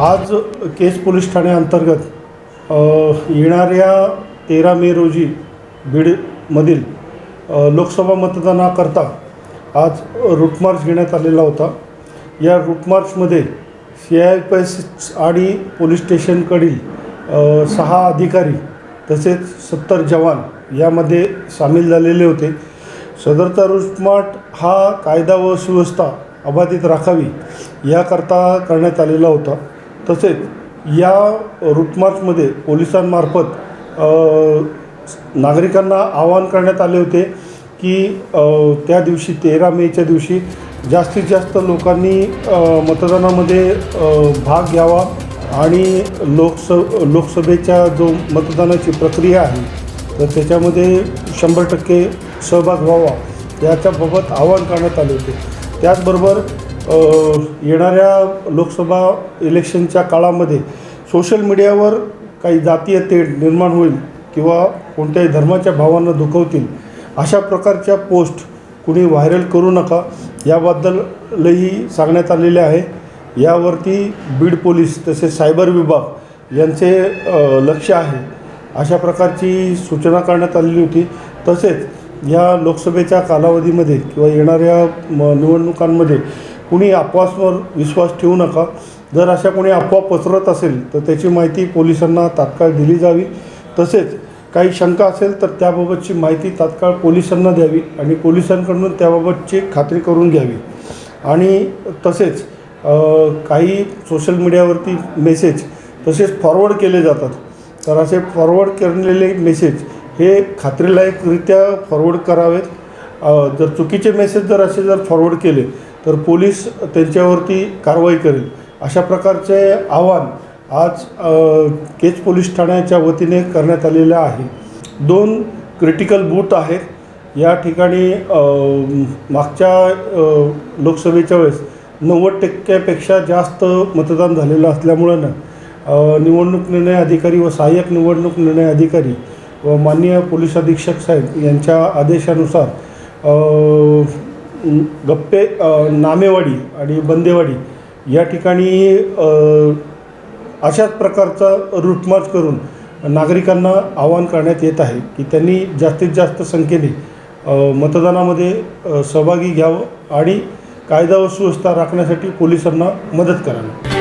आज केस पोलीस ठाण्याअंतर्गत येणाऱ्या तेरा मे रोजी बीडमधील लोकसभा मतदानाकरता आज रूट मार्च घेण्यात आलेला होता. या रूट मार्चमध्ये सी आय पी एस आणि पोलीस स्टेशनकडील सहा अधिकारी तसेच सत्तर जवान यामध्ये सामील झालेले होते. सदरचा रूट हा कायदा व सुव्यवस्था अबाधित राखावी याकरता करण्यात आलेला होता. तसेच या रूटमार्चमध्ये पोलिसांमार्फत नागरिकांना आवाहन करण्यात आले होते की त्या दिवशी तेरा मेच्या दिवशी जास्तीत जास्त लोकांनी मतदानामध्ये भाग घ्यावा आणि लोकस लोकसभेच्या जो मतदानाची प्रक्रिया आहे तर त्याच्यामध्ये शंभर टक्के सहभाग व्हावा याच्याबाबत आवाहन करण्यात आले होते. त्याचबरोबर येणाऱ्या लोकसभा इलेक्शनच्या काळामध्ये सोशल मीडियावर काही जातीय तेढ निर्माण होईल किंवा कोणत्याही धर्माच्या भावांना दुखवतील अशा प्रकारच्या पोस्ट कुणी व्हायरल करू नका याबद्दलही सांगण्यात आलेले आहे. यावरती बीड पोलीस तसेच सायबर विभाग यांचे लक्ष आहे. अशा प्रकारची सूचना करण्यात आलेली होती. तसेच या लोकसभेच्या कालावधीमध्ये किंवा येणाऱ्या म निवडणुकांमध्ये कुणी अफवासवर विश्वास ठेवू नका. जर अशा कोणी अफवा पसरत असेल तर त्याची माहिती पोलिसांना तात्काळ दिली जावी. तसेच काही शंका असेल तर त्याबाबतची माहिती तात्काळ पोलिसांना द्यावी आणि पोलिसांकडून त्याबाबतची खात्री करून घ्यावी. आणि तसेच काही सोशल मीडियावरती मेसेज तसेच फॉरवर्ड केले जातात. तर असे फॉरवर्ड केलेले मेसेज हे खात्रीलायकरित्या फॉरवर्ड करावेत. जर चुकीचे मेसेज जर असे जर फॉरवर्ड केले तर पोलीस त्यांच्यावरती कारवाई करेल. अशा प्रकारचे आव्हान आज केज पोलीस ठाण्याच्या वतीने करण्यात आलेलं आहे. दोन क्रिटिकल बूथ आहेत. या ठिकाणी मागच्या लोकसभेच्या वेळेस नव्वद टक्क्यापेक्षा जास्त मतदान झालेलं असल्यामुळं ना निवडणूक निर्णय अधिकारी व सहाय्यक निवडणूक निर्णय अधिकारी व माननीय पोलीस अधीक्षक साहेब यांच्या आदेशानुसार गप्पे नामेवाडी आणि बंदेवाडी या ठिकाणी अशाच प्रकारचा रूटमार्च करून नागरिकांना आवाहन करण्यात येत आहे की त्यांनी जास्तीत जास्त संख्येने मतदानामध्ये सहभागी घ्यावं आणि कायदा व सुव्यवस्था राखण्यासाठी पोलिसांना मदत करावी.